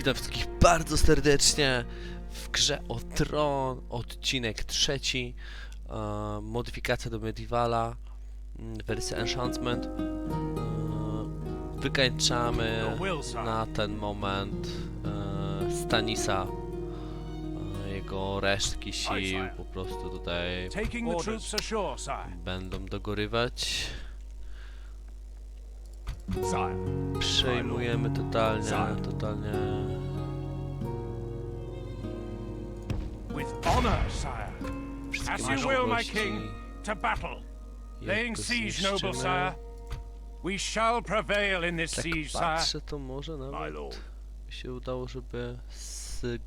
Witam wszystkich bardzo serdecznie w grze o Tron, odcinek trzeci, e, modyfikacja do Medievala, mm, wersja Enchantment. E, wykańczamy na ten moment e, Stanisa, e, jego resztki sił po prostu tutaj będą dogorywać. Przejmujemy totalnie, totalnie With honor, sire. As you will, my king. To battle. Laying siege, noble sire. We shall prevail in this Tak siege, sire. patrzę, to może nawet się udało, żeby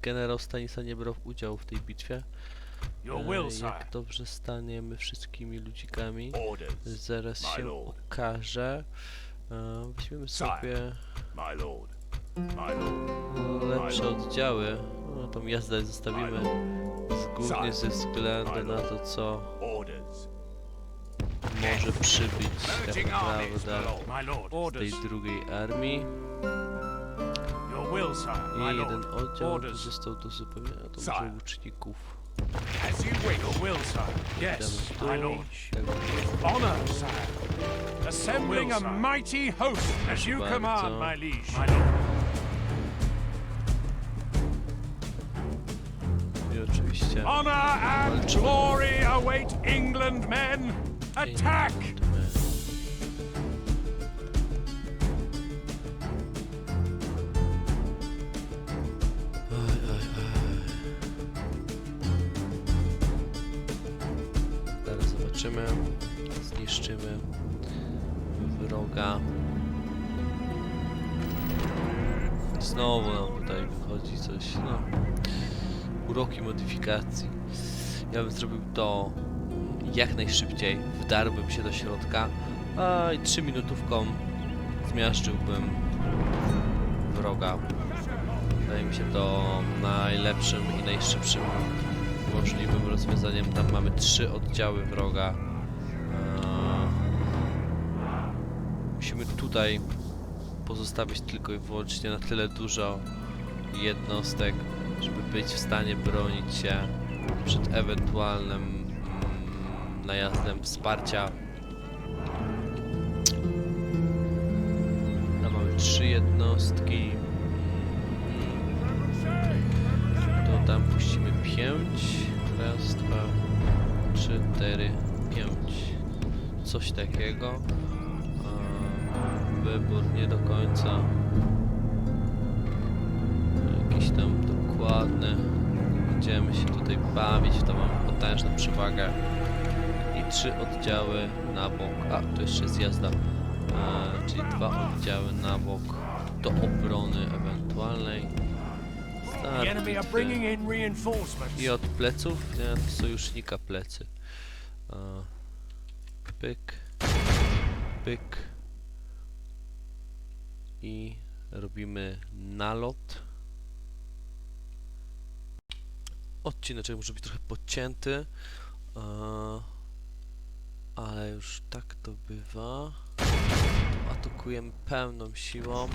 generał Stanisa nie brał udziału w tej bitwie. E. Jak dobrze staniemy wszystkimi ludzikami, zaraz się lord. okaże. E, Weźmiemy sobie my lord. My lord. lepsze oddziały. No, tą jazdę zostawimy głównie ze względu na to, co może przybyć tak naprawdę z tej drugiej armii. I jeden oddział tu został do zupełnienia, to może łuczników. As you will, sire. Yes, my tu. lord. Tak, Honor, sire. Assembling a mighty host as you command, uh, my liege. My. Oczywiście Honor and glory await England, men. Attack! Zaraz zobaczymy. Zniszczymy wroga. Znowu nam tutaj wychodzi coś, no. Uroki modyfikacji. Ja bym zrobił to jak najszybciej, wdarłbym się do środka, a i 3 minutówką zmiażdżyłbym wroga. Wydaje mi się to najlepszym i najszybszym możliwym rozwiązaniem. Tam mamy trzy oddziały wroga. Tutaj pozostawić tylko i wyłącznie na tyle dużo jednostek, żeby być w stanie bronić się przed ewentualnym mm, najazdem wsparcia. Tam mamy trzy jednostki. To tam puścimy pięć. Raz, dwa, trzy, cztery, pięć. Coś takiego. Wybór nie do końca jakiś tam dokładny. Będziemy się tutaj bawić, to mamy potężną przewagę. I trzy oddziały na bok. A, tu jeszcze jest jazda. E, czyli dwa oddziały na bok do obrony ewentualnej. Start. I od pleców, nie, od sojusznika plecy. E, pyk, pyk. I robimy nalot. Odcineczek może być trochę podcięty. e, ale już tak to bywa. Atakujemy pełną siłą.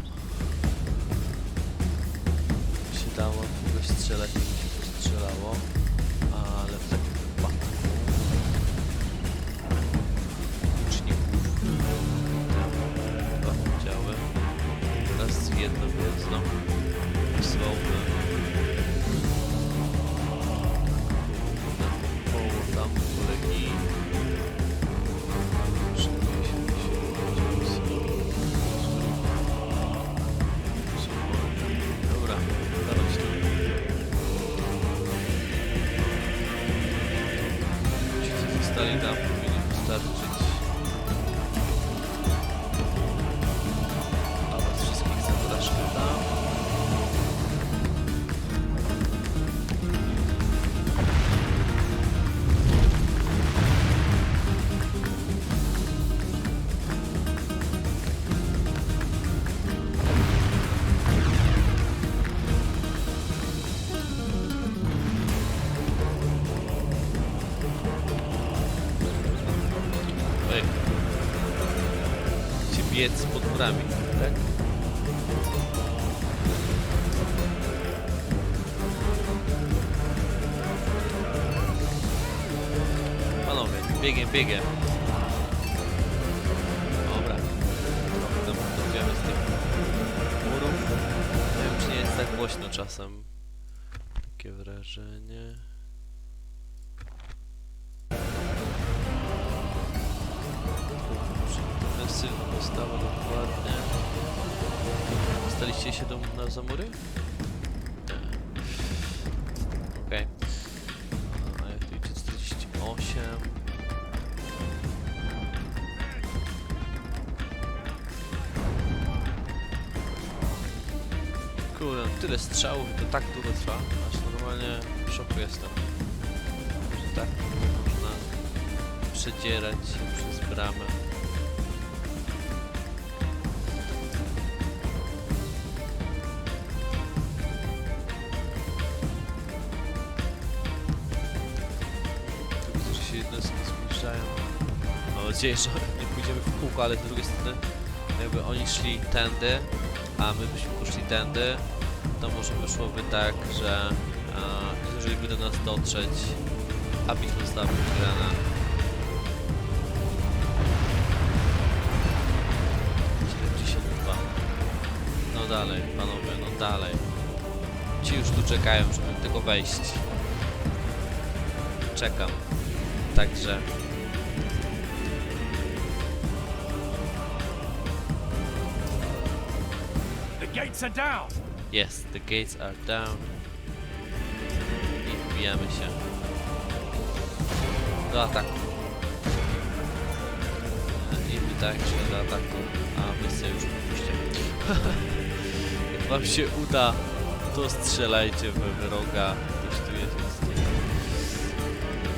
Się dało kogoś strzelać, mi się to strzelało. Ale w takim wraz z jedną jedną wysłałbym murami, tak? Panowie, biegiem, biegiem. Dobra. Trochę tam podbiamy z tych murów. Nie wiem, czy nie jest tak głośno czasem. Takie wrażenie... Postawa dokładnie. Staliście się do, na zamury? Okej. A jak tu idzie 48? Kurde, no tyle strzałów i to tak długo trwa, aż normalnie w szoku jestem. Że tak można przedzierać się przez bramę. Nadzieję, że nie pójdziemy w kółko, ale z drugiej strony jakby oni szli tędy, a my byśmy poszli tędy, to może wyszłoby tak, że e, nie do nas dotrzeć, a bitwa została wygrana. 72. No dalej, panowie, no dalej. Ci już tu czekają, żeby tylko wejść. Czekam. Także gates are down. Yes, the gates are down. I wbijamy się. Do ataku. I także do ataku. A wy sobie już puśćcie. Jak wam się uda, to strzelajcie we wroga. Ktoś tu jest.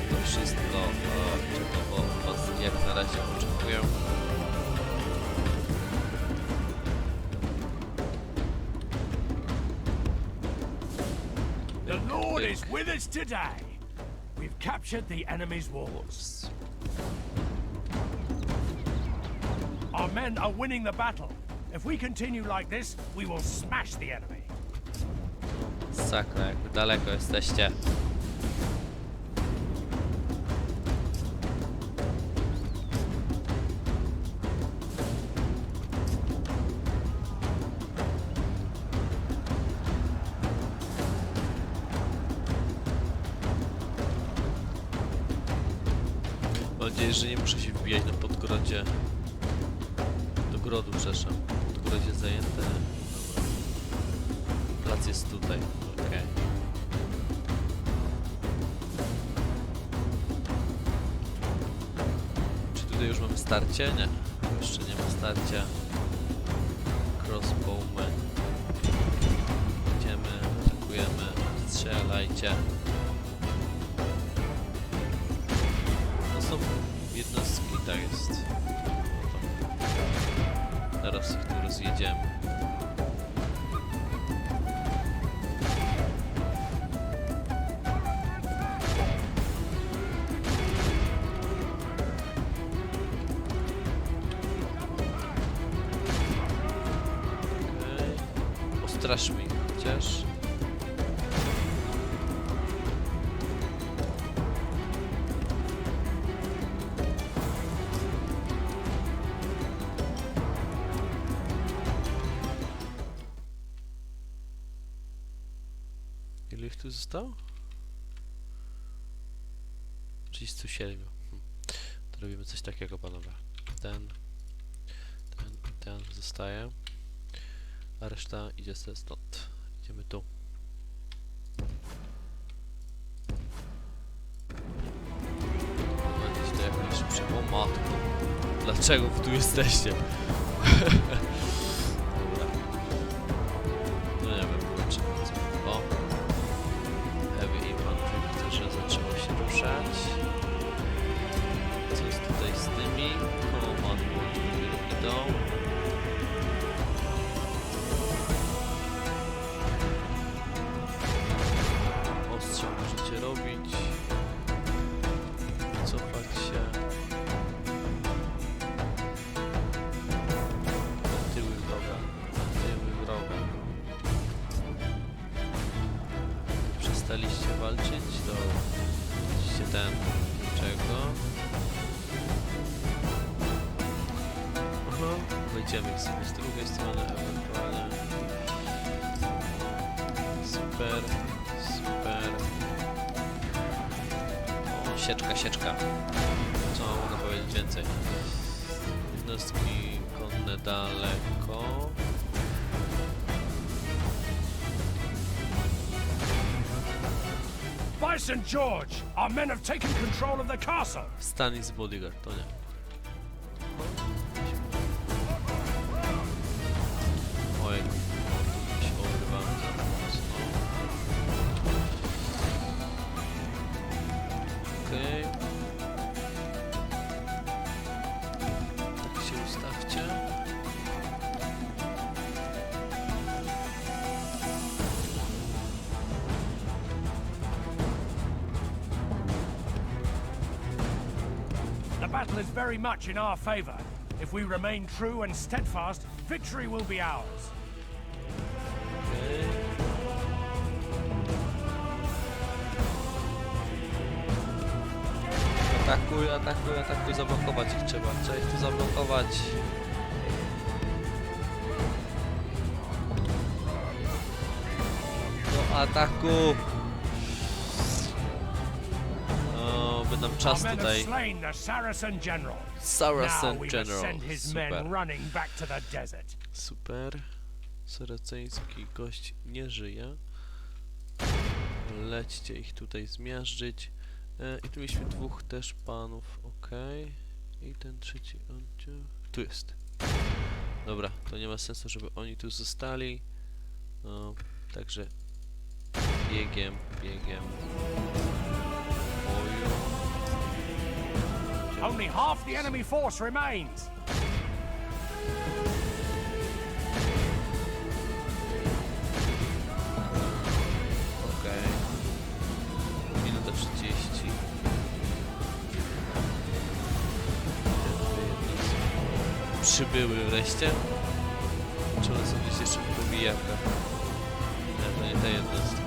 To wszystko, czego was jak na razie oczekuję. Is with us today. We've captured the enemy's walls. Our men are winning the battle. If we continue like this, we will smash the enemy. Sakra, jak daleko jesteście. Starcie? Nie. Jeszcze nie ma starcia. Crossbowman. Idziemy, atakujemy, strzelajcie. 100? 37. Hmm. To robimy coś takiego, panowie. Ten, ten ten zostaje. A reszta idzie sobie stąd. Idziemy tu. Mam nadzieję, że to jak najszybsze. O matko. Dlaczego tu jesteście? drugiej strony ewentualnie. Super, super. O, sieczka, sieczka. Co mogę powiedzieć więcej? Jednostki konne daleko. By St. George, our men have taken control of the castle. Stanis Bodyguard, to nie. Is very much in our favor. If we remain true and steadfast, victory will be ours. Okej. Atakuj, atakuj, atakuj, zablokować ich trzeba. Trzeba ich tu zablokować. Do ataku! By nam czas tutaj. Saracen general. Super. Super. Saraceński gość nie żyje. Lećcie ich tutaj zmiażdżyć. E, I tu mieliśmy dwóch też panów, ok. I ten trzeci oddział. Tu jest. Dobra, to nie ma sensu, żeby oni tu zostali. No, także biegiem, biegiem. Boju. Only half the enemy force remains. Okej. Minuta 30. Przybyły wreszcie. Czy one są gdzieś jeszcze w pobijakach? Nie, to nie te jednostki.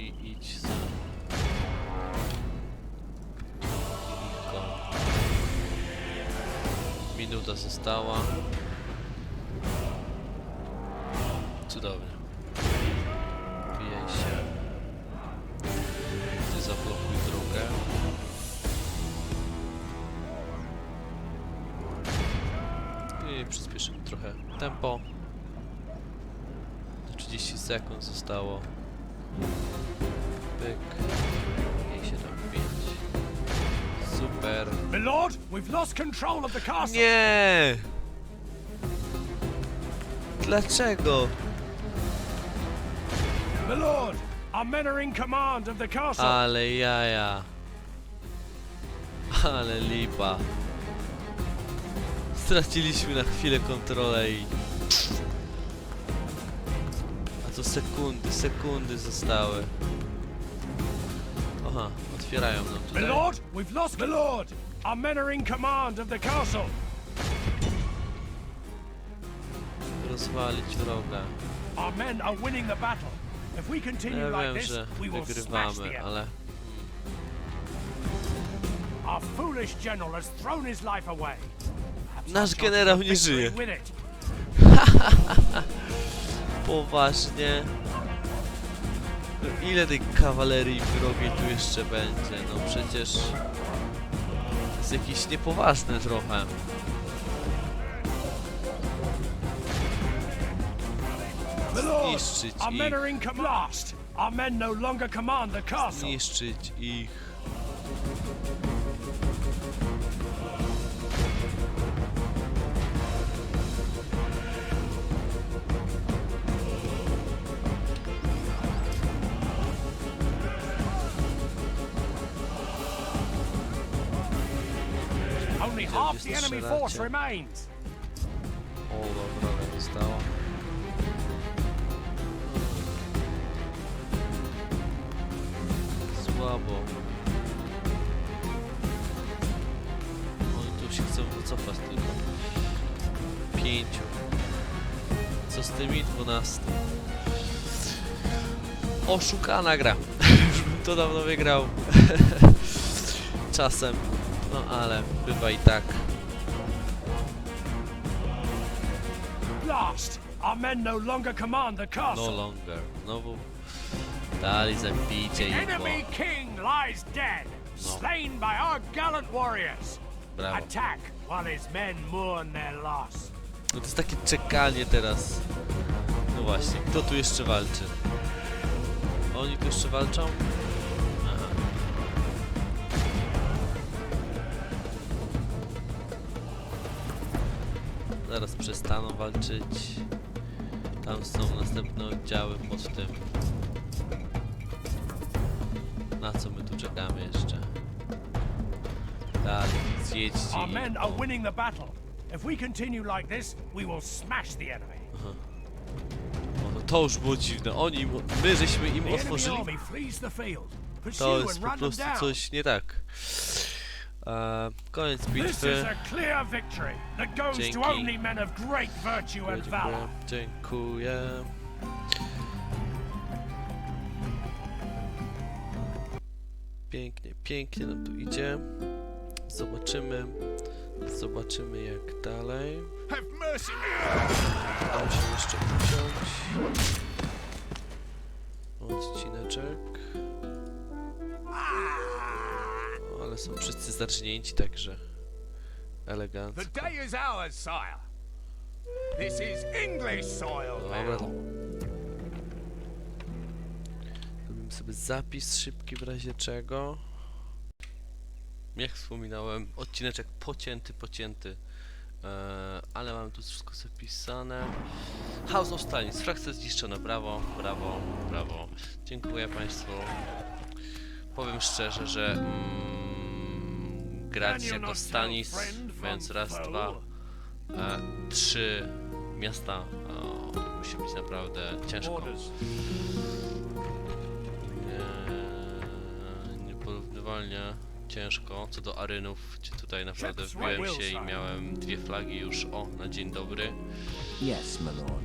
Drugi idź za... Minuta została. Cudownie. Wbijaj się. Ty zablokuj drogę. I przyspieszymy trochę tempo. 30 sekund zostało. Pyk. I się tam wbić. Super. My lord, we've lost control of the castle. Nie! Dlaczego? My lord, our men are in command of the castle. Ale jaja. Ale lipa. Straciliśmy na chwilę kontrolę i... To sekundy, sekundy zostały. Aha, otwierają nam tutaj. lord, we've lost. My lord, our men are in command of the castle. Rozwalić wroga. Our men are winning the battle. If we continue Ja like wiem, this, że we will smash the ale... Our foolish general has thrown his life away. Nasz generał nie żyje. Poważnie. No ile tej kawalerii wrogiej tu jeszcze będzie? No przecież... To jest jakieś niepoważne trochę. Zniszczyć ich. are in half the enemy force remains. O, dobra, zostało. Słabo. Oni tu się chcą wycofać tylko. Pięciu. mi 12. Oszukana gra. Już bym to dawno wygrał. Czasem. No ale bywa i tak. Blast! Our men no longer command the No castle. longer. Znowu dali zabijcie the ich, enemy bo... king lies dead, slain by our gallant warriors. Brawo. Attack while his men mourn their loss. No to jest takie czekanie teraz. No właśnie, kto tu jeszcze walczy? Oni tu jeszcze walczą? Zaraz przestaną walczyć. Tam są następne oddziały pod tym. Na co my tu czekamy jeszcze? Dalej, zjedźcie Our men are winning the battle. If we continue like this, we will smash the enemy. O, no to już było dziwne. Oni, my żeśmy im otworzyli. To jest po prostu coś nie tak. E, koniec bitwy. Dzięki. valor. Dziękuję. Pięknie, pięknie nam tu idzie. Zobaczymy. Zobaczymy jak dalej. Dam się jeszcze uciąć. Odcineczek. Są wszyscy zacznięci, także elegancko. The day is ours, sire. This is English soil Dobra. now. Zrobimy sobie zapis szybki w razie czego. Jak wspominałem, odcineczek pocięty, pocięty. Eee, ale mam tu wszystko zapisane. House of Stanis, frakcja zniszczona, brawo, brawo, brawo. Dziękuję Państwu. Powiem szczerze, że mm, grać jako Stanis, mając raz, dwa, e, trzy miasta, o, musi być naprawdę ciężko. Nie, nieporównywalnie ciężko co do arenów, gdzie tutaj naprawdę wbiłem się i miałem dwie flagi już, o, na dzień dobry. Yes, my lord.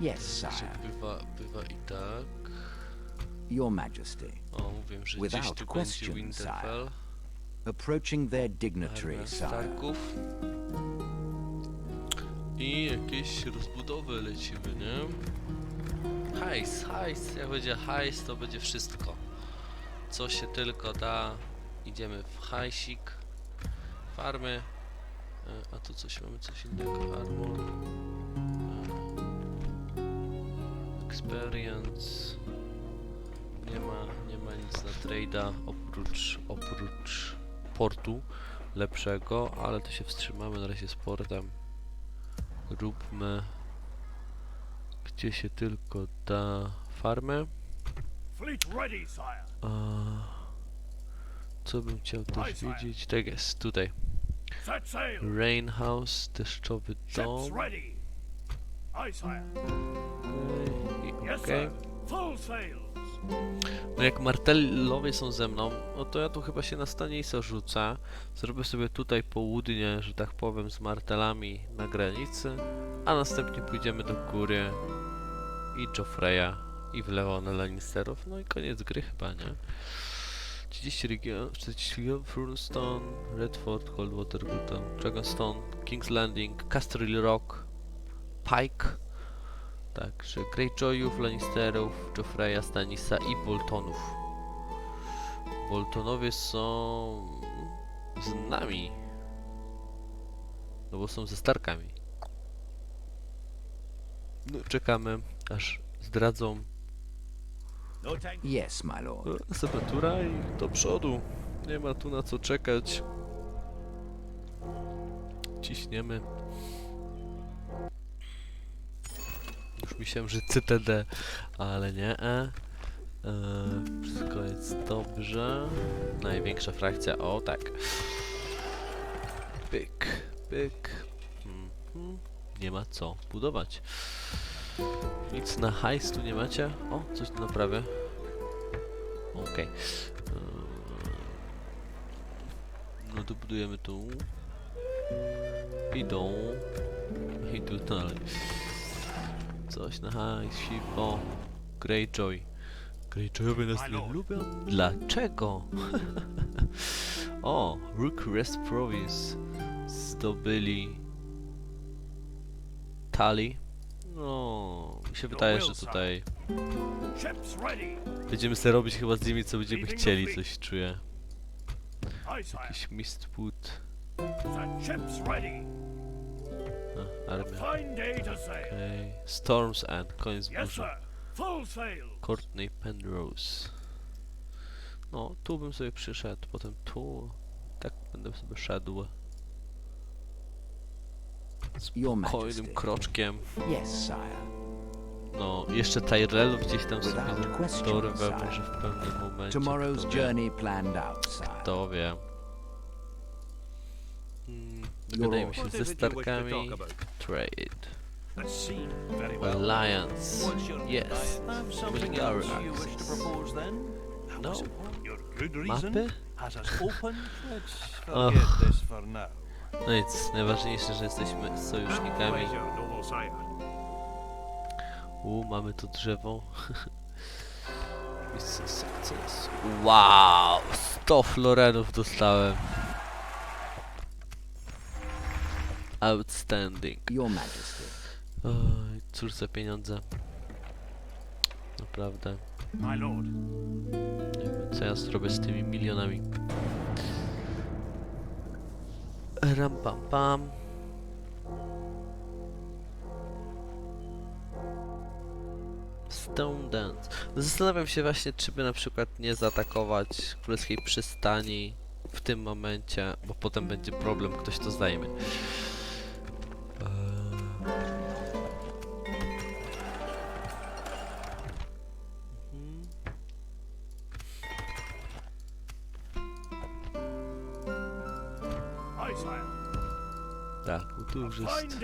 Yes, sire. bywa, bywa i tak. Your Majesty. O, mówiłem, że gdzieś Without tu będzie question, Winterfell. Approaching their dignitary, sire. Starków. I jakieś rozbudowy lecimy, nie? Hajs, hajs, jak będzie hajs, to będzie wszystko. Co się tylko da, idziemy w hajsik. Farmy. E, A tu coś mamy, coś innego. Armor. E, Experience. Nie ma, nie ma nic na trade'a oprócz, oprócz portu lepszego, ale to się wstrzymamy na razie z portem. Róbmy gdzie się tylko da farmę. A co bym chciał też wiedzieć? Tak jest, tutaj. Set sail. Rain House, deszczowy dom. ready. No jak martellowie są ze mną, no to ja tu chyba się na Stanisa rzucę. Zrobię sobie tutaj południe, że tak powiem, z martelami na granicy, a następnie pójdziemy do góry i Joffreya i w lewo na Lannisterów, no i koniec gry chyba, nie? 30 region, 40 region, Furstone, Redford, Coldwater, Dragonstone, King's Landing, Casterly Rock, Pike, Także Greyjoyów, Lannisterów, Joffreya, Stanisa i Boltonów. Boltonowie są z nami. No bo są ze Starkami. No czekamy, aż zdradzą. Yes, my lord. Sepultura i do przodu. Nie ma tu na co czekać. Ciśniemy. Już myślałem, że CTD, ale nie. E. E, wszystko jest dobrze. Największa frakcja, o tak. Pyk, pyk. Mhm. Nie ma co budować. Nic na hajs tu nie macie? O, coś tu naprawię. Okej. Eee, No to budujemy tu. Idą. I tu dalej. Coś na hajs, o, Greyjoy. Greyjoyowie nas nie lubią? Dlaczego? o, Rook Rest Province zdobyli Tali. No, mi się wydaje, że tutaj będziemy sobie robić chyba z nimi co będziemy chcieli, coś czuję. Jakiś Mistwood, The ship's ready. A, armia. Fine day to sail. Okej, Storm's End, koniec Yes, burzy. sir. Full sail. Courtney Penrose. No, tu bym sobie przyszedł, potem tu. Tak będę sobie szedł. Majesty. kroczkiem. No, jeszcze Tyrellów gdzieś tam sobie dorwę, może w pewnym momencie. Kto wie. Dogadajmy się ze Starkami. Trade. Alliance. Yes. No. Mapy? Now. No nic, najważniejsze, że jesteśmy sojusznikami. U, mamy to drzewo. Wow! 100 florenów dostałem. Outstanding. Your Majesty. Oj, cóż za pieniądze. Naprawdę. My lord. Nie wiem, co ja zrobię z tymi milionami. Ram pam pam. Stone Dance. Zastanawiam się właśnie, czy by na przykład nie zaatakować królewskiej przystani w tym momencie, bo potem będzie problem, ktoś to zajmie. Tak, bo tu już jest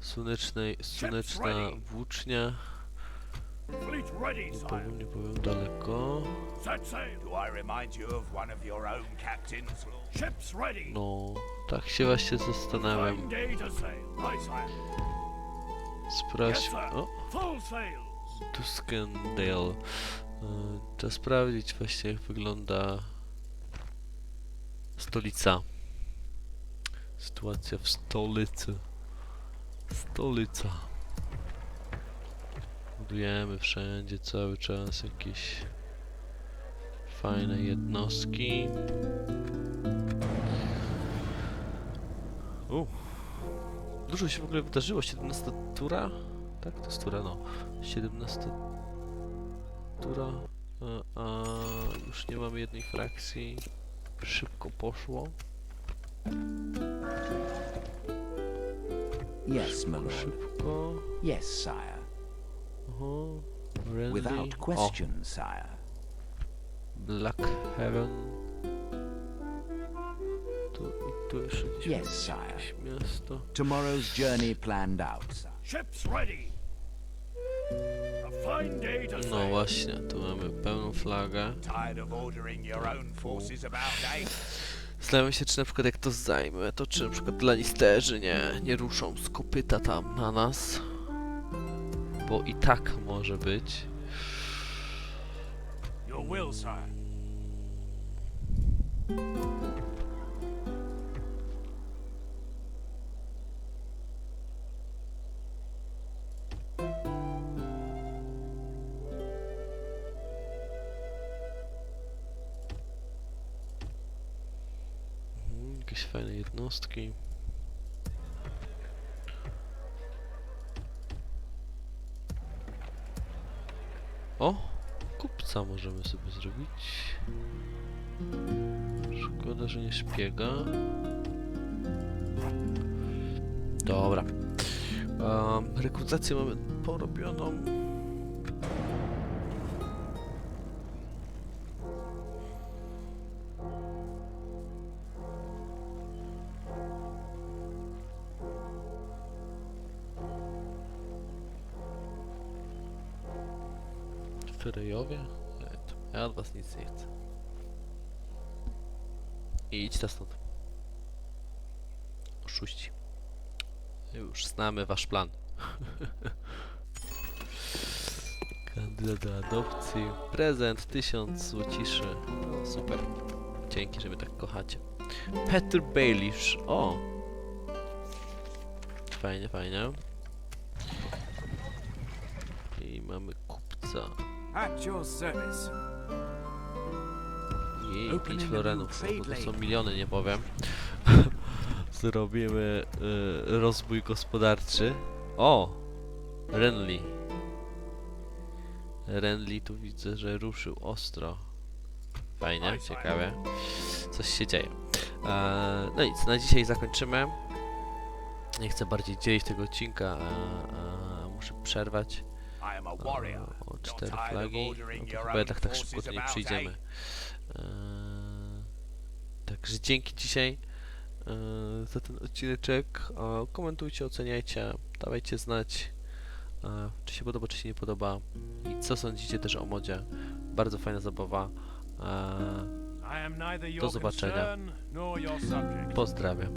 słonecznej, słoneczna włócznia. Fleet ready, Nie powiem, nie powiem daleko. Set sail. Do I remind you of one of your own captains, Lord? Ships ready. No, tak się właśnie zastanawiam. Sprawdź... O. Tuskendale. E, Trzeba sprawdzić właśnie jak wygląda stolica. Sytuacja w stolicy. Stolica. Budujemy wszędzie cały czas jakieś fajne jednostki. U. Dużo się w ogóle wydarzyło. 17 tura? Tak, to jest tura, no. 17 tura. A, a już nie mamy jednej frakcji. Szybko poszło. Yes, my lord. Szybko. Yes, sire. Oho. Randy. Without O, question, sire. Black Heaven. Tu i tu jeszcze gdzieś Yes, sire. miasto. Tomorrow's journey planned out, sire. Ships ready. A fine day to No sail. właśnie, tu mamy pełną flagę. Tired of ordering your own forces about, eh? Zastanawiam się, czy na przykład jak to zajmę, to czy na przykład Lannisterzy nie, nie ruszą z kopyta tam na nas. Bo i tak może być. Your will. Jednostki. O! Kupca możemy sobie zrobić. Szkoda, że nie szpiega. Dobra. Um, rekrutację mamy porobioną. Ferejowie? Nie, to Ja od was nic nie chcę. I idźcie stąd. Oszuści. Już znamy wasz plan. Kandydat do adopcji. Prezent 1000 złociszy. No, super. Dzięki, że mnie tak kochacie. Peter Baelish. O! Fajnie, fajnie. At your service. Jej, Opening 5 a new florenów. No, to są miliony, nie powiem. Zrobimy y, rozwój gospodarczy. O! Renly. Renly tu widzę, że ruszył ostro. Fajnie, ciekawe. Coś się dzieje. E, no nic, na dzisiaj zakończymy. Nie chcę bardziej dzielić tego odcinka, a, a muszę przerwać. O, cztery flagi. No to chyba tak forces szybko nie przyjdziemy. Eee, Także dzięki dzisiaj eee, za ten odcineczek. E, Komentujcie, oceniajcie, dawajcie znać, e, czy się podoba, czy się nie podoba i co sądzicie też o modzie. Bardzo fajna zabawa. Do zobaczenia. Pozdrawiam.